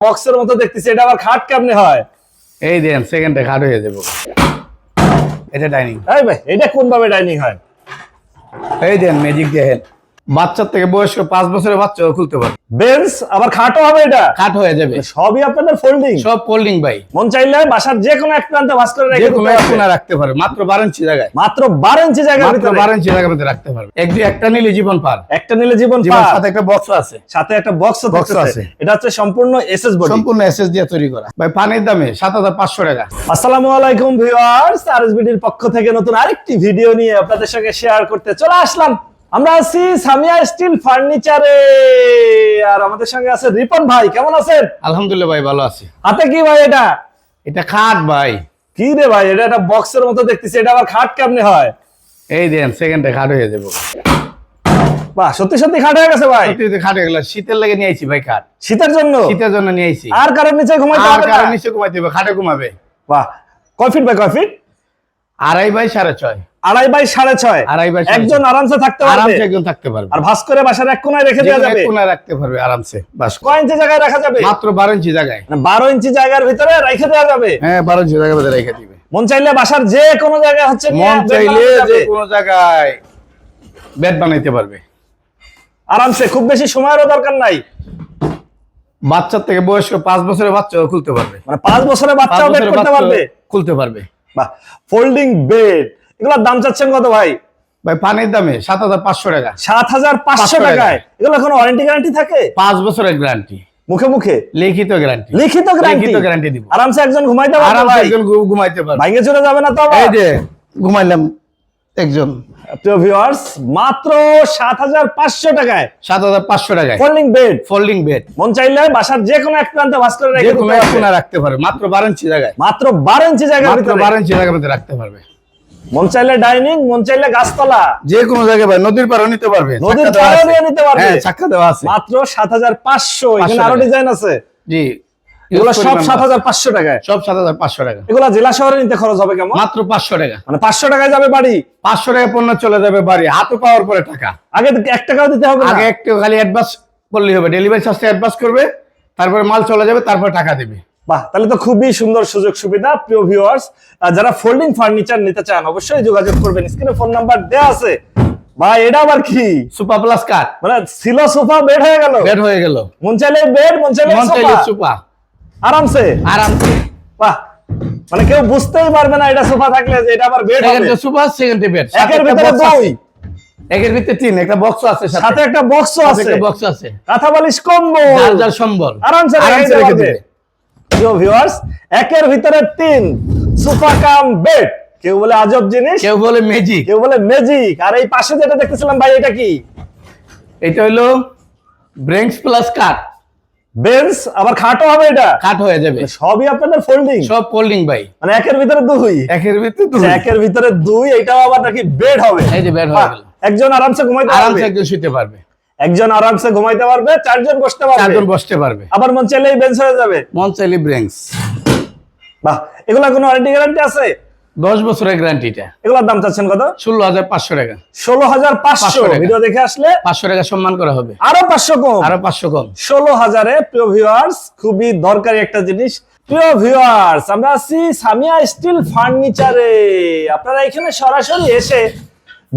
বক্সের মতো দেখতেছি এটা আবার খাট কেমনে হয়? এই দেন সেকেন্ডে খাট হয়ে যাব। এটা ডাইনিং এই ভাই এটা কোন ভাবে ডাইনিং হয়? এই দেন ম্যাজিক দেখেন বাচ্চার থেকে বয়স্ক পাঁচ বছরের বাচ্চাও খুলতে পারবে বেঞ্চ আবার খাটও হবে এটা? কাঠ হয়ে যাবে। সবই আপনাদের ফোল্ডিং সব কোল্ডিং ভাই। মন চাইলে বাসার যে কোনো এক প্রান্তে ভাস করে রেখে কোনো এক কোণা রাখতে পারবে মাত্র বারো ইঞ্চি জায়গায়। মাত্র বারো ইঞ্চি জায়গার মাত্র ভিতরে। বারো ইঞ্চি জায়গার মধ্যে রাখতে পারবে। এক দুই একটা নিলে জীবন পার। একটা নিলে জীবন পার। সাথে একটা বক্স আছে। সাথে একটা বক্স Box আছে। এটা হচ্ছে সম্পূর্ণ এসএস বডি সম্পূর্ণ এসএস দিয়ে তৈরি করা। ভাই পানির দামে সাত হাজার পাঁচশো টাকা। আসসালামু আলাইকুম ভিউয়ার্স আরএসবিডির পক্ষ থেকে নতুন আরেকটি ভিডিও নিয়ে আপনাদের সঙ্গে শেয়ার করতে চলে আসলাম। আমরা আছি সামিয়া স্টিল ফার্নিচারে। আর আমাদের সঙ্গে আছে রিপন ভাই কেমন আছেন? আলহামদুলিল্লাহ ভাই ভালো আছি। হাতে কি ভাই এটা? এটা খাট ভাই। কি রে ভাই এটা একটা বক্সের মতো দেখতেছি এটা আবার খাট কেমনে হয়? এই দেন সেকেন্ডে খাট হয়ে যাব। বাহ সত্যি সত্যি খাট হয়ে গেছে ভাই। সত্যি খাট হয়ে গেল। শীতের লাগে নিয়ে আইছি ভাই খাট। শীতের জন্য? শীতের জন্য নিয়ে আইছি। আর কারণ নিচে ঘুমাইতে আর? কারণ নিচে ঘুমাইতে হবে খাটে ঘুমাবে। বাহ কয় ফিট বাই কয় ফিট? আড়াই বাই সাড়ে ছয়। আড়াই বাই সাড়ে ছয়। আড়াই বাই একজন আরামসে থাকতে পারবে? আরামসে একজন থাকতে পারবে। আর ভাস করে বাসার এক কোনায় রেখে দেওয়া যাবে? কোণায় রাখতে পারবে আরামসে বাস কয় ইঞ্চি জায়গায় রাখা যাবে? মাত্র বারো ইঞ্চি জায়গায়। মানে বারো ইঞ্চি জায়গার ভিতরে রেখে দেওয়া যাবে? হ্যাঁ বারো ইঞ্চি জায়গায় মধ্যে রেখে দিবে। মন চাইলে বাসার যে কোনো জায়গায় হচ্ছে মন চাইলে যে কোনো জায়গায় বেড বানাইতে পারবে। আরামসে খুব বেশি সময়েরও দরকার নাই। বাচ্চার থেকে বয়স্ক পাঁচ বছরের বাচ্চাও খুলতে পারবে। মানে পাঁচ বছরের বাচ্চাও বেড করতে পারবে? খুলতে পারবে। বাহ ফোল্ডিং বেড এগুলোর দাম চাচ্ছেন কত ভাই? ভাই পানির দামে সাত হাজার পাঁচশো টাকা। সাত হাজার পাঁচশো টাকায়। এগুলো কোনো ওয়ারেন্টি গ্যারান্টি থাকে? পাঁচ বছরের গ্যারান্টি মুখে মুখে? লিখিত গ্যারান্টি লিখিত গ্যারান্টি গ্যারান্টি দিব। আরামসে একজন ঘুমাইতে পারবে আরামসে ভাই। একজন ঘুমাইতে পারবে। ভাঙে চলে যাবে না তো এই যে ঘুমাইলাম। একজন। প্রিয় ভিউয়ার্স মাত্র সাত হাজার পাঁচশো টাকায় সাত হাজার পাঁচশো টাকায়। ফোল্ডিং বেড ফোল্ডিং বেড মন চাইলে বাসার যে কোনো এক প্রান্তে ভাস করে রেখে কোনো এক কোণা রাখতে পারবে মাত্র বারো ইঞ্চি জায়গায়। মাত্র বারো ইঞ্চি জায়গার মাত্র ভিতরে। বারো ইঞ্চি জায়গার মধ্যে রাখতে পারবে। মন চাইলে ডাইনিং মন চাইলে গাছতলা। যে কোনো জায়গায় ভাই নদীর পাড়ও নিতে পারবে নদীর। নিয়ে নিতে পারবে। হ্যাঁ চাক্কা দেওয়া আছে। মাত্র সাত হাজার পাঁচশো এখানে আরও ডিজাইন আছে। জি। এগুলো সব সাত হাজার পাঁচশো টাকায়। সব সাত হাজার পাঁচশো টাকা। এগুলো জেলা শহরে নিতে খরচ হবে কেমন? মাত্র পাঁচশো টাকা। মানে পাঁচশো টাকায় যাবে বাড়ি। পাঁচশো টাকা পণ্য চলে যাবে বাড়ি। হাতে পাওয়ার পরে টাকা। আগে এক টাকাও দিতে হবে আগে একটু খালি অ্যাডভান্স করলেই হবে। ডেলিভারি চার্জটা অ্যাডভান্স করবে তারপরে মাল চলে যাবে তারপর টাকা দেবে। বাহ তাহলে তো খুবই সুন্দর সুযোগ সুবিধা প্রিয় ভিউয়ার্স যারা ফোল্ডিং ফার্নিচার নিতে চান অবশ্যই যোগাযোগ করবেন। স্ক্রিনে ফোন নাম্বার দেওয়া আছে। ভাই এটা আবার কি? সুপার প্লাস কাট মানে ছিল সোফা বেড হয়ে গেল? বেড হয়ে গেল। মন চাইলে বেড মন চাইলে সোফা। সুপা আরামসে? আরামসে। বাহ। মানে কেউ বুঝতেই পারবে না এটা সোফা থাকলে যে এটা আবার বেড হবে। সেকেন্ডে সুপার সেকেন্ডে বেড একের ভিতরে দুই। একের ভিতরে তিন একটা বক্স আছে সাথে। সাথে একটা বক্সও আছে। একটা বক্স আছে। কাঁথা বালিশ কম্বল। যার সম্বল। আরামসে আরামসে রেখে। দিবে প্রিয় ভিউয়ার্স একের ভিতরে তিন। সোফা কাম বেড কেউ বলে আজব জিনিস। কেউ বলে ম্যাজিক কেউ বলে ম্যাজিক আর এই পাশে যেটা দেখতেছিলাম ভাই এটা কি? এটা হলো ব্রেংস প্লাস কাট বেঞ্চ আবার খাটও হবে এটা। কাট হয়ে যাবে। সবই আপনাদের ফোল্ডিং সব ফোল্ডিং ভাই। মানে একের ভিতরে দুই। একের ভিতরে দুই। একের ভিতরে দুই এটাও আবার নাকি বেড হবে। এই যে বেড হয়ে গেল। একজন আরামসে ঘুমাইতে আরামসে একজন শুতে পারবে। একজন আরামসে ঘুমাইতে পারবে চারজন বসতে পারবে। চারজন বসতে পারবে। আবার মন চাইলেই বেঞ্চ হয়ে যাবে। মন চাইলে ব্রেংস বাহ এগুলা কোনো ওয়ারেন্টি গ্যারান্টি আছে? দশ বছরের গ্যারান্টিটা। এগুলোর দাম চাচ্ছেন কত? ষোলো হাজার পাঁচশো টাকা। ষোলো হাজার পাঁচশো টাকা। ভিডিও দেখে আসলে পাঁচশো টাকা সম্মান করা হবে। আরও পাঁচশো কম। আরও পাঁচশো কম। ষোলো হাজারে প্রিয় ভিউয়ার্স খুবই দরকারি একটা জিনিস। প্রিয় ভিউয়ার্স আমরা আছি সামিয়া স্টিল ফার্নিচারে। আপনারা এখানে সরাসরি এসে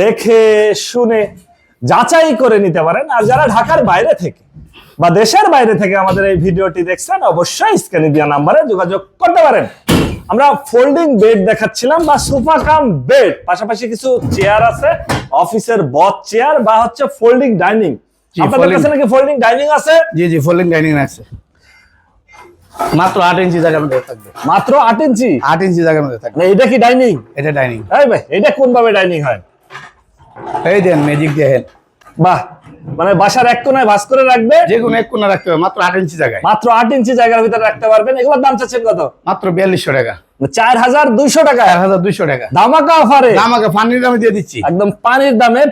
দেখে শুনে যাচাই করে নিতে পারেন। আর যারা ঢাকার বাইরে থেকে বা দেশের বাইরে থেকে আমাদের এই ভিডিওটি দেখছেন অবশ্যই স্ক্রিনে দেওয়া নাম্বারে যোগাযোগ করতে পারেন। আমরা ফোল্ডিং বেড দেখাচ্ছিলাম বা সোফা কাম বেড পাশাপাশি কিছু চেয়ার আছে অফিসের বথ চেয়ার বা হচ্ছে ফোল্ডিং ডাইনিং আপনাদের কাছে নাকি ফোল্ডিং ডাইনিং আছে? জি জি ফোল্ডিং ডাইনিং আছে। মাত্র আট ইঞ্চি জায়গার মধ্যে থাকবে। মাত্র আট ইঞ্চি? আট ইঞ্চি জায়গার মধ্যে থাকবে। মানে এটা কি ডাইনিং এটা ডাইনিং এই ভাই এটা কোন ভাবে ডাইনিং হয়? এই দেন ম্যাজিক দেখেন বাহ মানে বাসার এক কোনায় ভাস করে রাখবে। যে কোনো এক কোণা রাখতে হবে মাত্র আট ইঞ্চি জায়গায়। মাত্র আট ইঞ্চি জায়গার ভিতরে রাখতে পারবেন। এগুলোর দাম চাচ্ছেন কত? মাত্র বিয়াল্লিশশো টাকা। চার হাজার দুইশো টাকা। চার হাজার দুইশো টাকা। ধামাকা অফারে আমাকে ফান্ডির দামে দিয়ে দিচ্ছি। একদম পানির দামে।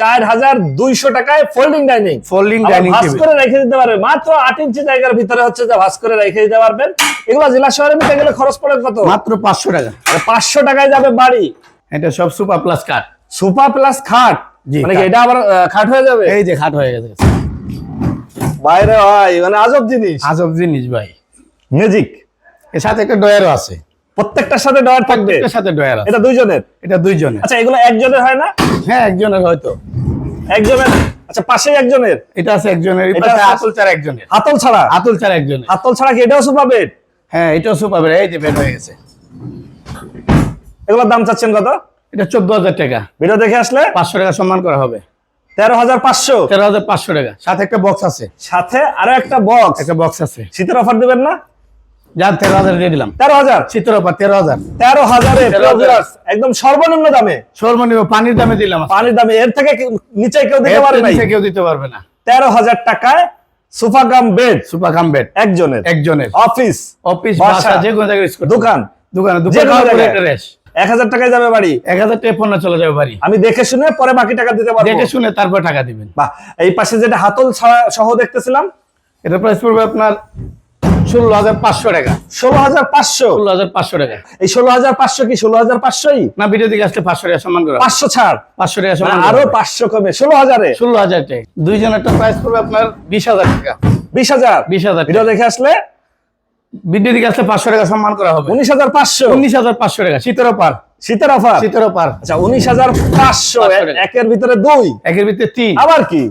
চার হাজার দুইশো টাকায় ফোল্ডিং ডাইনিং ফোল্ডিং ডাইনিং ভাস করে রেখে দিতে পারবে। মাত্র আট ইঞ্চি জায়গার ভিতরে হচ্ছে যে ভাস করে রেখে দিতে পারবেন। এগুলো জেলা শহরে নিতে গেলে খরচ পড়ে কত? মাত্র পাঁচশো টাকা। পাঁচশো টাকায় যাবে বাড়ি। এটা সব সুপার প্লাস কাট সুপার প্লাস খাট? জি, মানে খাট। এটা আবার খাট হয়ে যাবে? এই যে খাট হয়ে গেছে। বাইরে ভাই মানে আজব জিনিস। আজব জিনিস ভাই। ম্যাজিক এর সাথে একটা ডয়ারও আছে। প্রত্যেকটার সাথে ডয়ার থাকবে? এর সাথে ডয়ার আছে। এটা দুইজনের? এটা দুইজনের। আচ্ছা এগুলো একজনের হয় না? হ্যাঁ একজনের হয়তো। একজনের? আচ্ছা পাশেই একজনের? এটা আছে একজনের এটা আতুল চার একজনের। হাতল ছাড়া? আতুল চার একজনের। হাতল ছাড়া কি এটাও সুপার বেড হ্যাঁ এটাও সুপার বেড এই যে বেড হয়ে গেছে। এগুলোর দাম চাচ্ছেন কত? এটা চোদ্দ হাজার টাকা। ভিডিও দেখে আসলে? পাঁচশো টাকা সম্মান করা হবে। তেরো হাজার পাঁচশো? তেরো হাজার পাঁচশো টাকা। সাথে একটা বক্স আছে। সাথে আরও একটা বক্স। একটা বক্স আছে। শীতের অফার দিবেন না? যার তেরো হাজার দিয়ে দিলাম। তেরো হাজার? শীতের ওপর তেরো হাজার তেরো হাজারে। একদম সর্বনিম্ন দামে? সর্বনিম্ন পানির দামে দিলাম পানির দামে এর থেকে নিচে কেউ দিতে এর পারে নিচে কেউ দিতে পারবে না। তেরো হাজার টাকায় বেড। Super bed. একজনের। একজনের। অফিস অফিস বাসা, যে কোনো জায়গায় দোকান। দোকানে এক হাজার টাকায় যাবে বাড়ি। এক হাজার টাকা পণ্য চলে যাবে বাড়ি। আমি দেখে শুনে পরে বাকি টাকা দিতে পারব। দেখে শুনে তারপর টাকা দিবেন। বা এই পাশে যেটা হাতল সহ দেখতেছিলাম। এটা প্রাইস পড়বে আপনার ষোলো হাজার পাঁচশো টাকা। ষোলো হাজার পাঁচশো? ষোলো হাজার পাঁচশো টাকা। এই ষোলো হাজার পাঁচশো কি ষোলো হাজার পাঁচশোই? না ভিডিও দিকে আসলে পাঁচশো টাকা সম্মান করা। পাঁচশো ছাড়। পাঁচশো টাকা মানে সম্মান আরও আরও পাঁচশো কমে। ষোলো হাজারে? ষোলো হাজার টাকা দুইজন একটা প্রাইস পড়বে আপনার বিশ হাজার টাকা। বিশ হাজার? বিশ হাজার ভিডিও দেখে আসলে? ভিডিও দিকে আসলে পাঁচশো টাকা সম্মান করা হবে। উনিশ হাজার পাঁচশো। উনিশ হাজার পাঁচশো টাকা। শীতের পার শীতের অফার? শীতের পার আচ্ছা উনিশ হাজার পাঁচশো একের ভিতরে দুই। একের ভিতরে তিন। আবার কি?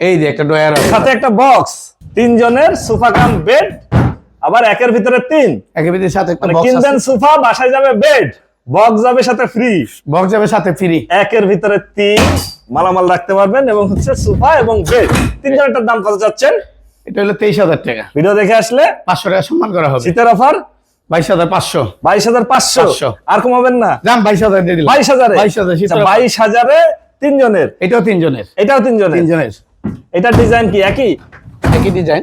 এই যে একটা ডয়ার সাথে একটা বক্স তিনজনের সোফা কাম বেড আবার একের ভিতরে তিন। একের ভিতরে সাথে একটা বক্স কিনবেন সোফা বাসায় যাবে বেড বক্স যাবে সাথে ফ্রি বক্স যাবে সাথে ফ্রি একের ভিতরে তিন মালামাল রাখতে পারবেন এবং হচ্ছে সোফা এবং বেড তিনজনেরটার দাম কত যাচ্ছেন এটা হলো তেইশ হাজার টাকা। ভিডিও দেখে আসলে পাঁচশো টাকা সম্মান করা হবে। শীতের অফার? বাইশ হাজার পাঁচশো। বাইশ হাজার পাঁচশো? আর কমাবেন না। দাম বাইশ হাজার দিয়ে দিলাম। বাইশ হাজারে? বাইশ হাজার আচ্ছা, বাইশ হাজারে তিনজনের? এটাও তিনজনের। এটাও তিনজনের? তিনজনের। এটা ডিজাইন কি একই? একই ডিজাইন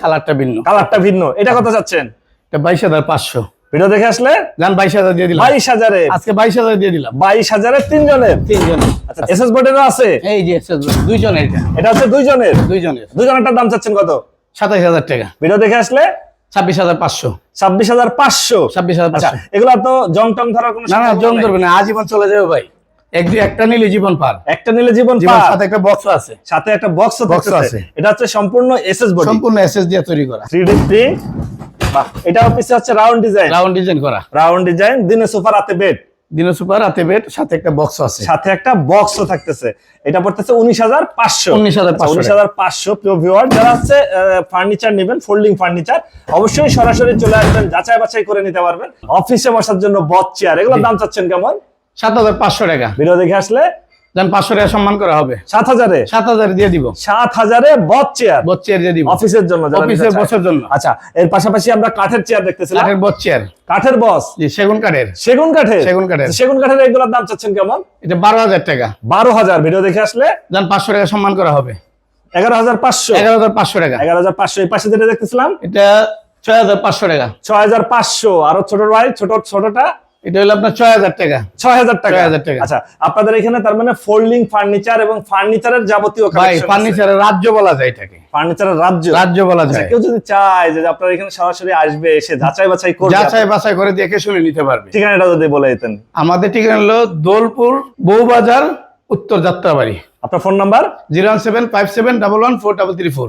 কালারটা ভিন্ন। কালারটা ভিন্ন। এটা কত যাচ্ছেন এটা বাইশ হাজার পাঁচশো। ভিডিও দেখে আসলে? যান বাইশ হাজার দিয়ে দিলাম। বাইশ হাজারে। আজকে বাইশ হাজার দিয়ে দিলাম। বাইশ হাজারে তিনজনের? তিনজনের। আচ্ছা এসএস বোর্ডেরও আছে? এই যে দুইজনের এটা। এটা হচ্ছে দুইজনের? দুইজনের। দুজনেরটার দাম চাচ্ছেন কত? সাতাইশ হাজার টাকা। ভিডিও দেখে আসলে? ছাব্বিশ হাজার পাঁচশো। ছাব্বিশ হাজার পাঁচশো। ছাব্বিশ হাজার আচ্ছা পাঁচশো এগুলা তো জং টং ধরার কোনো না না সম্ভাবনা ধরবে না আজীবন চলে যাবে ভাই। একটা নিলে জীবন পার। একটা নিলে জীবন জীবন পার। সাথে একটা বক্স আছে। সাথে একটা বক্স Box আছে। আছে। এটা হচ্ছে সম্পূর্ণ এসএস বডি সম্পূর্ণ এসএস দিয়ে তৈরি করা। 3D প্রিন্ট এটাও পিছে হচ্ছে রাউন্ড ডিজাইন রাউন্ড ডিজাইন করা। রাউন্ড ডিজাইন দিনে সোফা রাতে বেড দিনো সুপার রাতে বেড সাথে একটা বক্স আছে। সাথে একটা বক্সও থাকতেছে। এটা পড়তেছে উনিশ হাজার পাঁচশো। 19,500 উনিশ হাজার পাঁচশো প্রিয় ভিউয়ার যারা হচ্ছে ফার্নিচার নেবেন ফোল্ডিং ফার্নিচার অবশ্যই সরাসরি চলে আসবেন যাচাই বাছাই করে নিতে পারবেন। অফিসে বসার জন্য বট চেয়ার এগুলোর দাম চাচ্ছেন কেমন? সাত হাজার পাঁচশো টাকা। ভিডিও দেখে আসলে যান পাঁচশো টাকা সম্মান করা হবে। সাত হাজারে? সাত হাজার দিয়ে দিব। সাত হাজারে বট চেয়ার? বট চেয়ার দিয়ে দিব। অফিসের জন্য অফিসের চায়। জন্য। আচ্ছা এর পাশাপাশি আমরা কাঠের চেয়ার দেখতেছিলাম। কাঠের বট চেয়ার। কাঠের বস? জি সেগুন কাঠের। সেগুন কাঠের? সেগুন কাঠের। সেগুন কাঠের এগুলোর দাম চাচ্ছেন কেমন? এটা বারো হাজার টাকা। বারো হাজার। ভিডিও দেখে আসলে যান পাঁচশো টাকা সম্মান করা হবে। এগারো হাজার পাঁচশো। এগারো হাজার পাঁচশো টাকা। এগারো হাজার পাঁচশো। এই পাশে যেটা দেখতেছিলাম? এটা ছয় হাজার পাঁচশো টাকা। ছয় হাজার পাঁচশো। আরও ছোট ভাই ছোট ছোটটা এটা হলো আপনার ছয় হাজার টাকা। ছয় হাজার টাকা। 6,000 টাকা। আচ্ছা আপনাদের এখানে তার মানে ফোল্ডিং ফার্নিচার এবং ফার্নিচারের যাবতীয় ভাই ফার্নিচারের রাজ্য বলা যায় এটাকে। ফার্নিচারের রাজ্য? রাজ্য বলা আচ্ছা, যায়। কেউ যদি চায় যে আপনার এখানে সরাসরি আসবে এসে যাচাই বাছাই করবে যাচাই বাছাই করে দেখে শুনে নিতে পারবে। ঠিকানাটা যদি বলে দিতেন। আমাদের ঠিকানা হলো দোলপুর বউবাজার উত্তর যাত্রাবাড়ি। আপনার phone number zero one seven five seven double one four double three four.